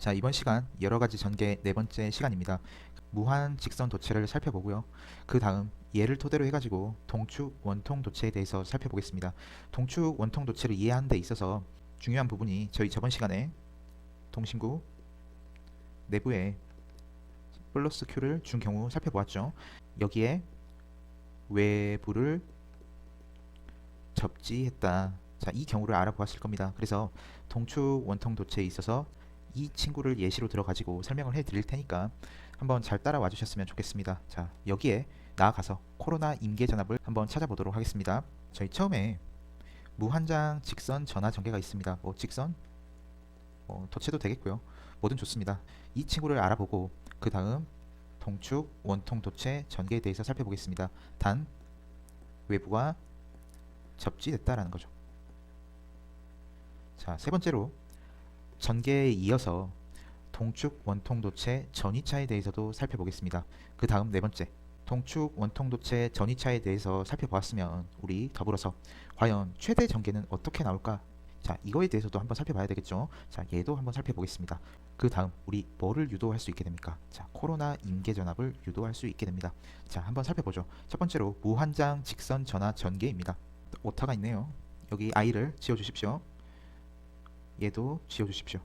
자, 이번 시간 여러 가지 전개 네 번째 시간입니다. 무한 직선 도체를 살펴보고요. 그 다음 얘를 토대로 해가지고 동축 원통 도체에 대해서 살펴보겠습니다. 동축 원통 도체를 이해하는 데 있어서 중요한 부분이 저희 저번 시간에 동심구 내부에 플러스 Q를 준 경우 살펴보았죠. 여기에 외부를 접지했다. 자, 이 경우를 알아보았을 겁니다. 그래서 동축 원통 도체에 있어서 이 친구를 예시로 들어가지고 설명을 해 드릴 테니까 한번 잘 따라와 주셨으면 좋겠습니다. 자, 여기에 나아가서 코로나 임계 전압을 한번 찾아보도록 하겠습니다. 저희 처음에 무한장 직선 전화 전개가 있습니다. 뭐 직선 뭐 도체도 되겠고요. 뭐든 좋습니다. 이 친구를 알아보고 그 다음 동축 원통 도체 전개에 대해서 살펴보겠습니다. 단 외부가 접지됐다라는 거죠. 자, 세 번째로 전개에 이어서 동축 원통 도체 전이차에 대해서도 살펴보겠습니다. 그 다음 네 번째 동축 원통 도체 전이차에 대해서 살펴보았으면 우리 더불어서 과연 최대 전개는 어떻게 나올까? 자, 이거에 대해서도 한번 살펴봐야 되겠죠. 자, 얘도 한번 살펴보겠습니다. 그 다음 우리 뭐를 유도할 수 있게 됩니까? 자, 코로나 임계 전압을 유도할 수 있게 됩니다. 자, 한번 살펴보죠. 첫 번째로 무한장 직선 전화 전개입니다. 오타가 있네요. 여기 i를 지워 주십시오. 얘도 지워 주십시오.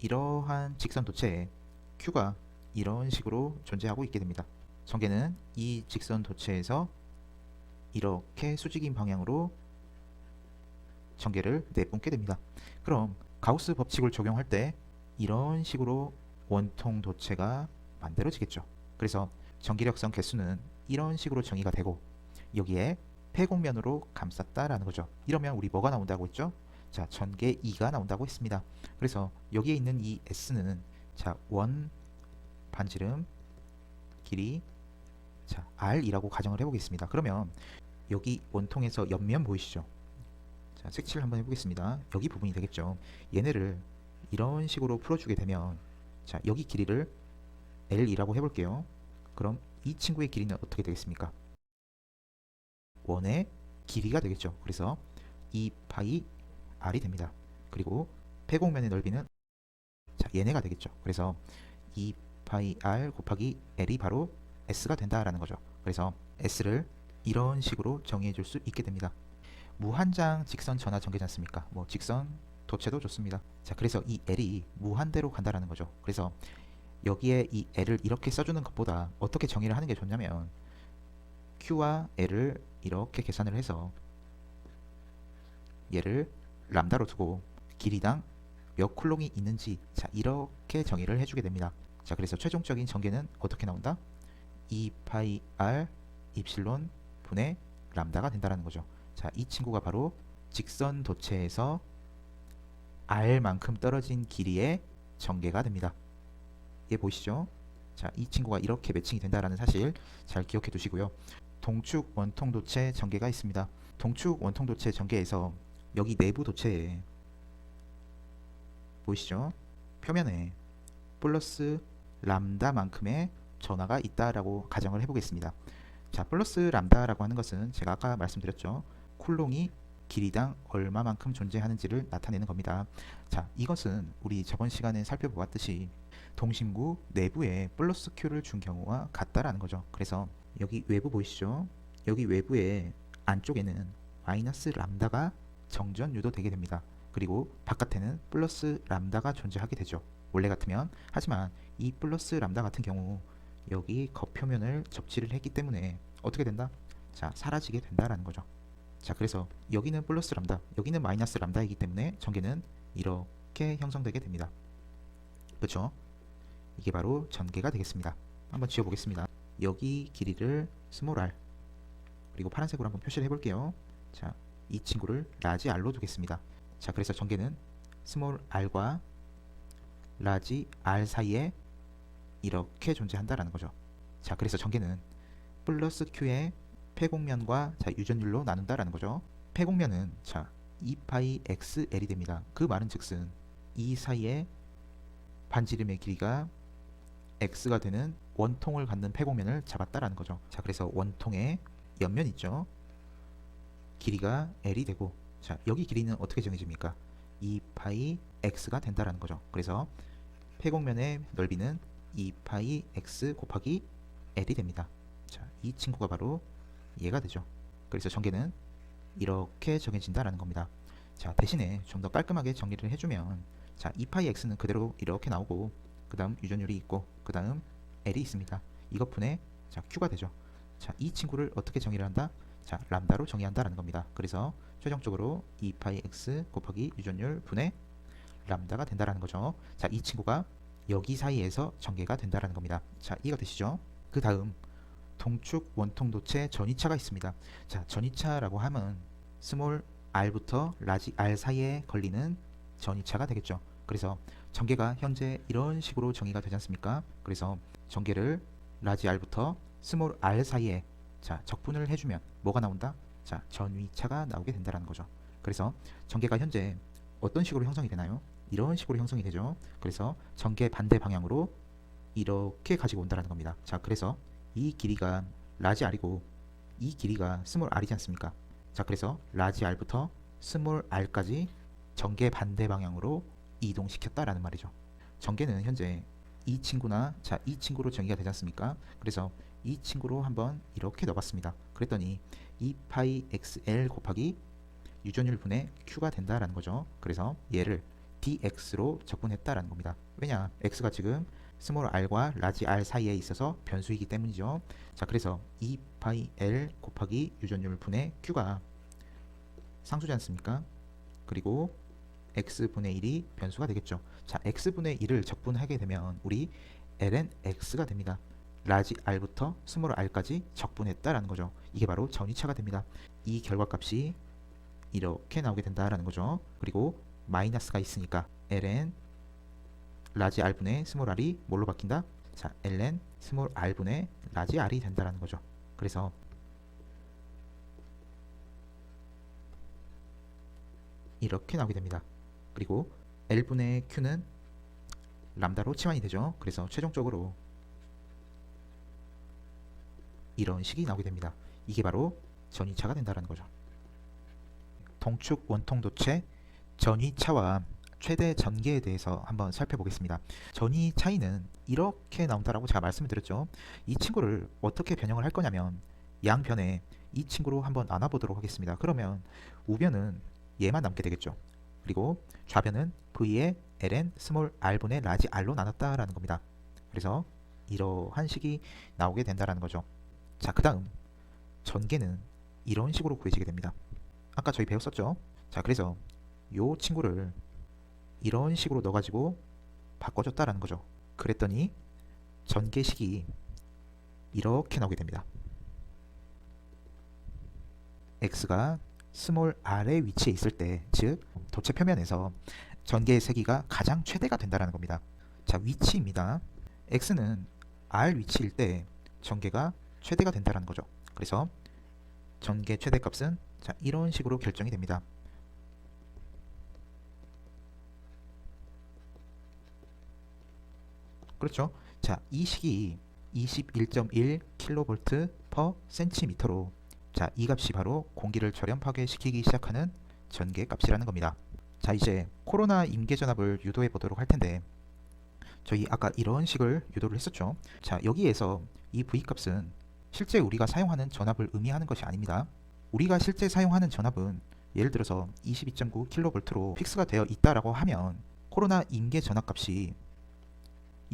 이러한 직선 도체에 Q가 이런 식으로 존재하고 있게 됩니다. 전개는 이 직선 도체에서 이렇게 수직인 방향으로 전개를 내뿜게 됩니다. 그럼 가우스 법칙을 적용할 때 이런 식으로 원통 도체가 만들어지겠죠. 그래서 전기력성 개수는 이런 식으로 정의가 되고 여기에 폐곡면으로 감쌌다라는 거죠. 이러면 우리 뭐가 나온다고 했죠? 자, 전개 2가 나온다고 했습니다. 그래서 여기에 있는 이 S는 자, 원 반지름 길이 자, R이라고 가정을 해 보겠습니다. 그러면 여기 원통에서 옆면 보이시죠? 자, 색칠 한번 해 보겠습니다. 여기 부분이 되겠죠. 얘네를 이런 식으로 풀어 주게 되면 자, 여기 길이를 L이라고 해 볼게요. 그럼 이 친구의 길이는 어떻게 되겠습니까? 원의 길이가 되겠죠. 그래서 2파이 r이 됩니다. 그리고 폐곡면의 넓이는 자, 얘네가 되겠죠. 그래서 2파이 r 곱하기 l이 바로 s가 된다라는 거죠. 그래서 s를 이런 식으로 정의해 줄 수 있게 됩니다. 무한장 직선 전화 전개지 않습니까? 뭐 직선 도체도 좋습니다. 자, 그래서 이 l이 무한대로 간다라는 거죠. 그래서 여기에 이 l을 이렇게 써주는 것보다 어떻게 정의를 하는 게 좋냐면 q와 l을 이렇게 계산을 해서 얘를 람다로 두고 길이당 몇 쿨롱이 있는지 자 이렇게 정의를 해주게 됩니다. 자 그래서 최종적인 전개는 어떻게 나온다? 2파이 r 입실론 분의 람다가 된다라는 거죠. 자 이 친구가 바로 직선 도체에서 r만큼 떨어진 길이의 전개가 됩니다. 얘 보이시죠? 자 이 친구가 이렇게 매칭이 된다라는 사실 잘 기억해 두시고요. 동축 원통 도체 전개가 있습니다. 동축 원통 도체 전개에서 여기 내부 도체에 보이시죠? 표면에 플러스 람다만큼의 전화가 있다라고 가정을 해보겠습니다. 자, 플러스 람다라고 하는 것은 제가 아까 말씀드렸죠. 쿨롱이 길이당 얼마만큼 존재하는지를 나타내는 겁니다. 자, 이것은 우리 저번 시간에 살펴보았듯이 동심구 내부에 플러스 Q를 준 경우와 같다라는 거죠. 그래서 여기 외부 보이시죠? 여기 외부에 안쪽에는 마이너스 람다가 정전 유도되게 됩니다. 그리고 바깥에는 플러스 람다가 존재하게 되죠. 원래 같으면 하지만 이 플러스 람다 같은 경우 여기 겉표면을 접지를 했기 때문에 어떻게 된다? 자 사라지게 된다라는 거죠. 자 그래서 여기는 플러스 람다, 여기는 마이너스 람다이기 때문에 전개는 이렇게 형성되게 됩니다. 그렇죠? 이게 바로 전개가 되겠습니다. 한번 지워보겠습니다. 여기 길이를 스몰 r 그리고 파란색으로 한번 표시를 해볼게요. 자, 이 친구를 라지 r로 두겠습니다. 자, 그래서 전개는 스몰 r과 라지 r 사이에 이렇게 존재한다라는 거죠. 자, 그래서 전개는 플러스 q의 폐곡면과 자, 유전율로 나눈다라는 거죠. 폐곡면은 자, 2파이 xl이 됩니다. 그 말은 즉슨 이 사이에 반지름의 길이가 x가 되는 원통을 갖는 폐곡면을 잡았다라는 거죠. 자, 그래서 원통의 옆면 있죠. 길이가 l이 되고 자, 여기 길이는 어떻게 정해집니까? 2파이 x가 된다라는 거죠. 그래서 폐곡면의 넓이는 2파이 x 곱하기 l이 됩니다. 자, 이 친구가 바로 얘가 되죠. 그래서 전개는 이렇게 정해진다라는 겁니다. 자, 대신에 좀 더 깔끔하게 정리를 해주면 자, 2파이 x는 그대로 이렇게 나오고 그 다음 유전율이 있고 그 다음 l이 있습니다. 이것 분의 자, q가 되죠. 자, 이 친구를 어떻게 정의를 한다? 자, 람다로 정의한다라는 겁니다. 그래서 최종적으로 2파이 x 곱하기 유전율 분의 람다가 된다라는 거죠. 자, 이 친구가 여기 사이에서 전개가 된다라는 겁니다. 자, 이해가 되시죠? 그 다음 동축 원통 도체 전이차가 있습니다. 자, 전이차라고 하면 스몰 r부터 라지 r 사이에 걸리는 전이차가 되겠죠. 그래서 전개가 현재 이런 식으로 정의가 되지 않습니까? 그래서 전개를 라지 r부터 스몰 r 사이에 자, 적분을 해주면 뭐가 나온다? 자, 전위차가 나오게 된다는 거죠. 그래서 전개가 현재 어떤 식으로 형성이 되나요? 이런 식으로 형성이 되죠. 그래서 전개 반대 방향으로 이렇게 가지고 온다는 겁니다. 자, 그래서 이 길이가 라지 r이고 이 길이가 스몰 r이지 않습니까? 자, 그래서 라지 r부터 스몰 r까지 전개 반대 방향으로 이동시켰다라는 말이죠. 전개는 현재 이 친구나 자, 이 친구로 정의가 되지 않습니까? 그래서 이 친구로 한번 이렇게 넣어봤습니다. 그랬더니 2파이 xl 곱하기 유전율 분의 q가 된다라는 거죠. 그래서 얘를 dx로 적분했다라는 겁니다. 왜냐? x가 지금 스몰 r과 라지 r 사이에 있어서 변수이기 때문이죠. 자, 그래서 2 파이 l 곱하기 유전율 분의 q가 상수지 않습니까? 그리고 x분의 1이 변수가 되겠죠. 자, x분의 1을 적분하게 되면 우리 ln x가 됩니다. 라지 r부터 스몰 r까지 적분했다라는 거죠. 이게 바로 전이차가 됩니다. 이 결과값이 이렇게 나오게 된다라는 거죠. 그리고 마이너스가 있으니까 ln 라지 r분의 스몰 r이 뭘로 바뀐다? 자, ln 스몰 r분의 라지 r이 된다라는 거죠. 그래서 이렇게 나오게 됩니다. 그리고 l분의 q는 람다로 치환이 되죠. 그래서 최종적으로 이런 식이 나오게 됩니다. 이게 바로 전이차가 된다는 거죠. 동축 원통 도체 전이차와 최대 전개에 대해서 한번 살펴보겠습니다. 전이 차이는 이렇게 나온다라고 제가 말씀을 드렸죠. 이 친구를 어떻게 변형을 할 거냐면 양변에 이 친구로 한번 나눠보도록 하겠습니다. 그러면 우변은 얘만 남게 되겠죠. 그리고 좌변은 v의 ln 스몰 r분의 라지 r로 나눴다라는 겁니다. 그래서 이러한 식이 나오게 된다라는 거죠. 자, 그 다음 전개는 이런 식으로 구해지게 됩니다. 아까 저희 배웠었죠? 자, 그래서 요 친구를 이런 식으로 넣어가지고 바꿔줬다라는 거죠. 그랬더니 전개식이 이렇게 나오게 됩니다. x가 스몰 r의 위치에 있을 때, 즉 도체 표면에서 전개의 세기가 가장 최대가 된다는 겁니다. 자, 위치입니다. x는 r 위치일 때 전개가 최대가 된다는 거죠. 그래서 전개 최대값은 자, 이런 식으로 결정이 됩니다. 그렇죠. 자, 이 식이 21.1 kV per cm로 자, 이 값이 바로 공기를 절연 파괴시키기 시작하는 전개 값이라는 겁니다. 자, 이제 코로나 임계 전압을 유도해 보도록 할 텐데 저희 아까 이런 식을 유도를 했었죠. 자, 여기에서 이 V 값은 실제 우리가 사용하는 전압을 의미하는 것이 아닙니다. 우리가 실제 사용하는 전압은 예를 들어서 22.9 kV로 픽스가 되어 있다라고 하면 코로나 임계 전압 값이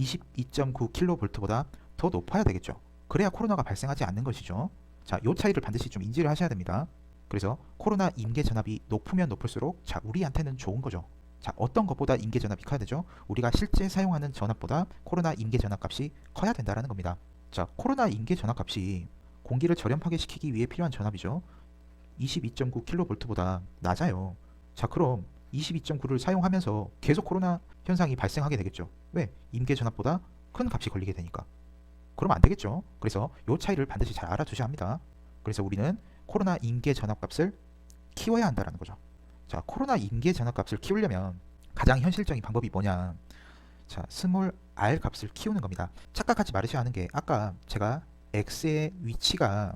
22.9 kV보다 더 높아야 되겠죠. 그래야 코로나가 발생하지 않는 것이죠. 자, 요 차이를 반드시 좀 인지를 하셔야 됩니다. 그래서 코로나 임계 전압이 높으면 높을수록 자, 우리한테는 좋은 거죠. 자, 어떤 것보다 임계 전압이 커야 되죠? 우리가 실제 사용하는 전압보다 코로나 임계 전압 값이 커야 된다라는 겁니다. 자, 코로나 임계 전압 값이 공기를 절연 파괴시키기 위해 필요한 전압이죠. 22.9 kV보다 낮아요. 자, 그럼 22.9를 사용하면서 계속 코로나 현상이 발생하게 되겠죠. 왜? 임계 전압보다 큰 값이 걸리게 되니까. 그러면 안 되겠죠. 그래서 이 차이를 반드시 잘 알아두셔야 합니다. 그래서 우리는 코로나 임계 전압 값을 키워야 한다는 거죠. 자, 코로나 임계 전압 값을 키우려면 가장 현실적인 방법이 뭐냐? 자, 스몰 r 값을 키우는 겁니다. 착각하지 말으셔야 하는 게 아까 제가 x의 위치가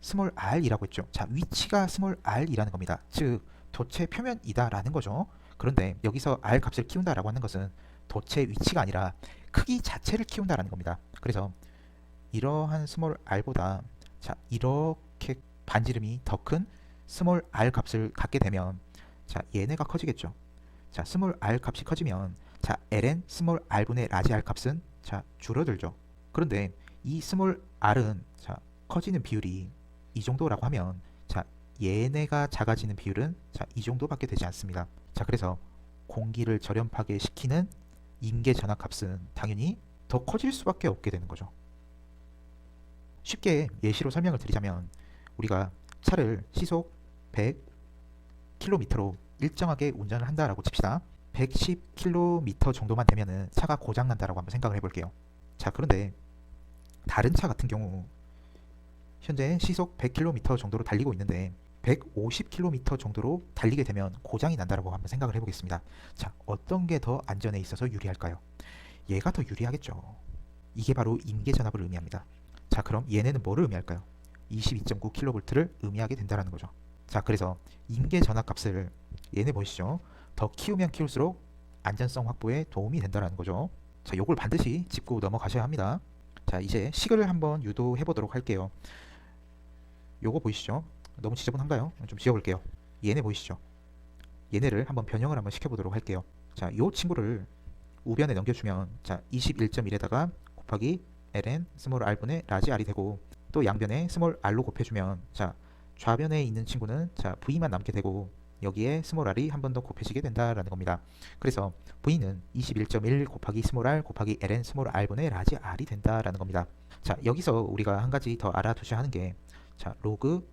스몰 r이라고 했죠. 자, 위치가 스몰 r이라는 겁니다. 즉 도체 표면이다라는 거죠. 그런데 여기서 r 값을 키운다라고 하는 것은 도체 위치가 아니라 크기 자체를 키운다라는 겁니다. 그래서 이러한 스몰 r보다 자 이렇게 반지름이 더 큰 스몰 r 값을 갖게 되면 자 얘네가 커지겠죠. 자 스몰 r 값이 커지면 자 ln 스몰 r분의 라지 r 값은 자 줄어들죠. 그런데 이 스몰 r은 자 커지는 비율이 이 정도라고 하면 자 얘네가 작아지는 비율은 자 이 정도밖에 되지 않습니다. 자 그래서 공기를 절연파괴 시키는 임계 전압 값은 당연히 더 커질 수밖에 없게 되는 거죠. 쉽게 예시로 설명을 드리자면 우리가 차를 시속 100km로 일정하게 운전을 한다라고 칩시다. 110km 정도만 되면은 차가 고장 난다라고 한번 생각을 해볼게요. 자 그런데 다른 차 같은 경우 현재 시속 100km 정도로 달리고 있는데 150km 정도로 달리게 되면 고장이 난다라고 한번 생각을 해보겠습니다. 자 어떤 게 더 안전에 있어서 유리할까요? 얘가 더 유리하겠죠. 이게 바로 임계 전압을 의미합니다. 자 그럼 얘네는 뭐를 의미할까요? 22.9kV를 의미하게 된다는 거죠. 자 그래서 임계 전압 값을 얘네 보시죠. 더 키우면 키울수록 안전성 확보에 도움이 된다는 거죠. 자 요걸 반드시 짚고 넘어가셔야 합니다. 자 이제 식을 한번 유도해 보도록 할게요. 요거 보이시죠? 너무 지저분한가요? 좀 지워볼게요. 얘네 보이시죠? 얘네를 한번 변형을 한번 시켜보도록 할게요. 자, 요 친구를 우변에 넘겨주면 자 21.1에다가 곱하기 ln 스몰 r분의 라지 r이 되고 또 양변에 스몰 r로 곱해주면 자 좌변에 있는 친구는 자 v만 남게 되고 여기에 스몰 r이 한 번 더 곱해지게 된다라는 겁니다. 그래서 v는 21.1 곱하기 스몰 r 곱하기 ln 스몰 r분의 라지 r이 된다라는 겁니다. 자 여기서 우리가 한 가지 더 알아두셔야 하는 게 자 로그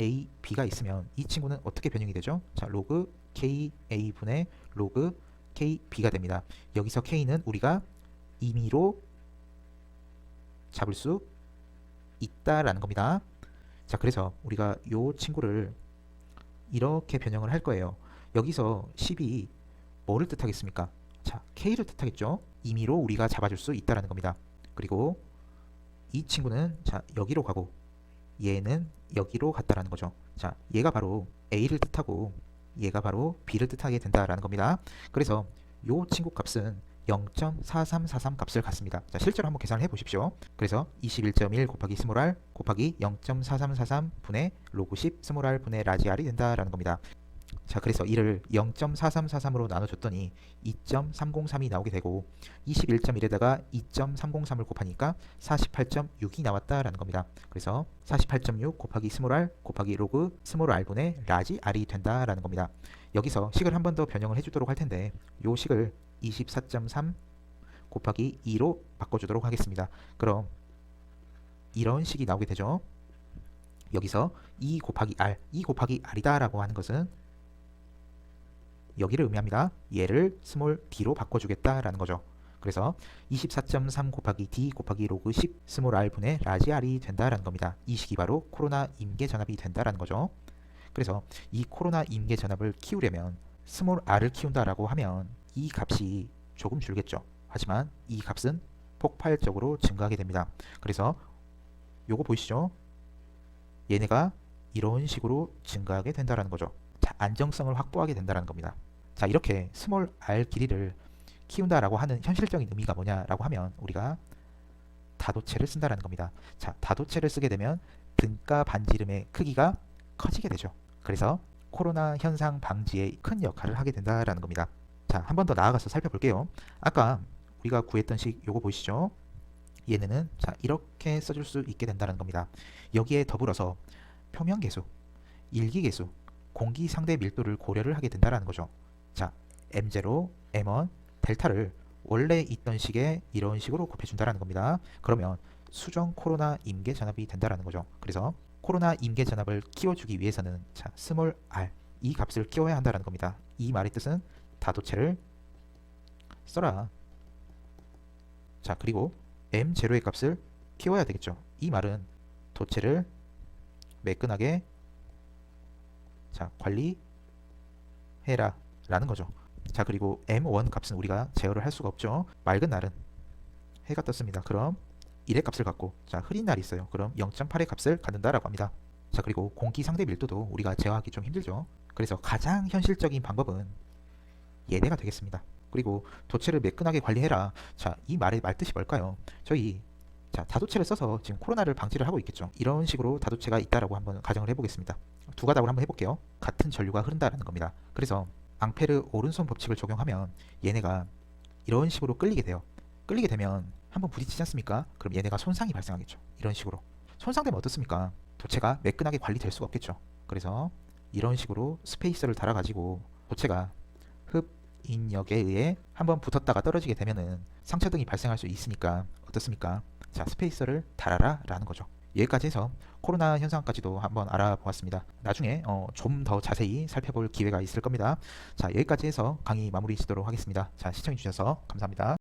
a b가 있으면 이 친구는 어떻게 변형이 되죠? 자 로그 k a 분의 로그 k b가 됩니다. 여기서 k는 우리가 임의로 잡을 수 있다라는 겁니다. 자 그래서 우리가 요 친구를 이렇게 변형을 할 거예요. 여기서 10이 뭐를 뜻하겠습니까? 자 k를 뜻하겠죠. 임의로 우리가 잡아줄 수 있다라는 겁니다. 그리고 이 친구는 자 여기로 가고 얘는 여기로 갔다라는 거죠. 자 얘가 바로 a를 뜻하고 얘가 바로 b를 뜻하게 된다라는 겁니다. 그래서 요 친구 값은 0.4343 값을 갖습니다. 자, 실제로 한번 계산을 해 보십시오. 그래서 21.1 곱하기 스몰 r 곱하기 0.4343 분의 로그 10 스몰 r 분의 라지 r이 된다라는 겁니다. 자, 그래서 이를 0.4343으로 나눠줬더니 2.303이 나오게 되고 21.1에다가 2.303을 곱하니까 48.6이 나왔다라는 겁니다. 그래서 48.6 곱하기 스몰 r 곱하기 로그 스몰 r분의 라지 r이 된다라는 겁니다. 여기서 식을 한 번 더 변형을 해주도록 할 텐데 요 식을 24.3 곱하기 2로 바꿔주도록 하겠습니다. 그럼 이런 식이 나오게 되죠. 여기서 2 곱하기 r, 2 곱하기 r이다 라고 하는 것은 여기를 의미합니다. 얘를 스몰 d로 바꿔주겠다라는 거죠. 그래서 24.3 곱하기 d 곱하기 로그 10 스몰 r분의 라지 r이 된다라는 겁니다. 이 식이 바로 코로나 임계 전압이 된다라는 거죠. 그래서 이 코로나 임계 전압을 키우려면 스몰 r을 키운다라고 하면 이 값이 조금 줄겠죠. 하지만 이 값은 폭발적으로 증가하게 됩니다. 그래서 요거 보이시죠? 얘네가 이런 식으로 증가하게 된다는 거죠. 자, 안정성을 확보하게 된다는 겁니다. 자, 이렇게 스몰 r 길이를 키운다라고 하는 현실적인 의미가 뭐냐라고 하면 우리가 다도체를 쓴다라는 겁니다. 자, 다도체를 쓰게 되면 등가 반지름의 크기가 커지게 되죠. 그래서 코로나 현상 방지에 큰 역할을 하게 된다라는 겁니다. 자, 한 번 더 나아가서 살펴볼게요. 아까 우리가 구했던 식 요거 보이시죠? 얘네는 자, 이렇게 써줄 수 있게 된다는 겁니다. 여기에 더불어서 표면 계수, 일기 계수, 공기 상대 밀도를 고려를 하게 된다는 거죠. 자, M0, M1, 델타를 원래 있던 식에 이런 식으로 곱해준다는 겁니다. 그러면 수정 코로나 임계 전압이 된다는 거죠. 그래서 코로나 임계 전압을 키워주기 위해서는 자, 스몰 r 이 값을 키워야 한다는 겁니다. 이 말의 뜻은 다도체를 써라. 자, 그리고 m0의 값을 키워야 되겠죠. 이 말은 도체를 매끈하게 자, 관리해라 라는 거죠. 자, 그리고 m1 값은 우리가 제어를 할 수가 없죠. 맑은 날은 해가 떴습니다. 그럼 1의 값을 갖고 자, 흐린 날이 있어요. 그럼 0.8의 값을 갖는다라고 합니다. 자, 그리고 공기 상대 밀도도 우리가 제어하기 좀 힘들죠. 그래서 가장 현실적인 방법은 얘네가 되겠습니다. 그리고 도체를 매끈하게 관리해라. 자, 이 말의 말뜻이 뭘까요? 저희 자, 다도체를 써서 지금 코로나를 방지를 하고 있겠죠. 이런 식으로 다도체가 있다라고 한번 가정을 해보겠습니다. 두 가닥으로 한번 해볼게요. 같은 전류가 흐른다라는 겁니다. 그래서 앙페르 오른손 법칙을 적용하면 얘네가 이런 식으로 끌리게 돼요. 끌리게 되면 한번 부딪히지 않습니까? 그럼 얘네가 손상이 발생하겠죠. 이런 식으로. 손상되면 어떻습니까? 도체가 매끈하게 관리될 수가 없겠죠. 그래서 이런 식으로 스페이서를 달아가지고 도체가 흡 인력에 의해 한번 붙었다가 떨어지게 되면은 상처 등이 발생할 수 있으니까 어떻습니까? 자, 스페이서를 달아라 라는 거죠. 여기까지 해서 코로나 현상까지도 한번 알아보았습니다. 나중에 어, 좀 더 자세히 살펴볼 기회가 있을 겁니다. 자, 여기까지 해서 강의 마무리 짓도록 하겠습니다. 자, 시청해 주셔서 감사합니다.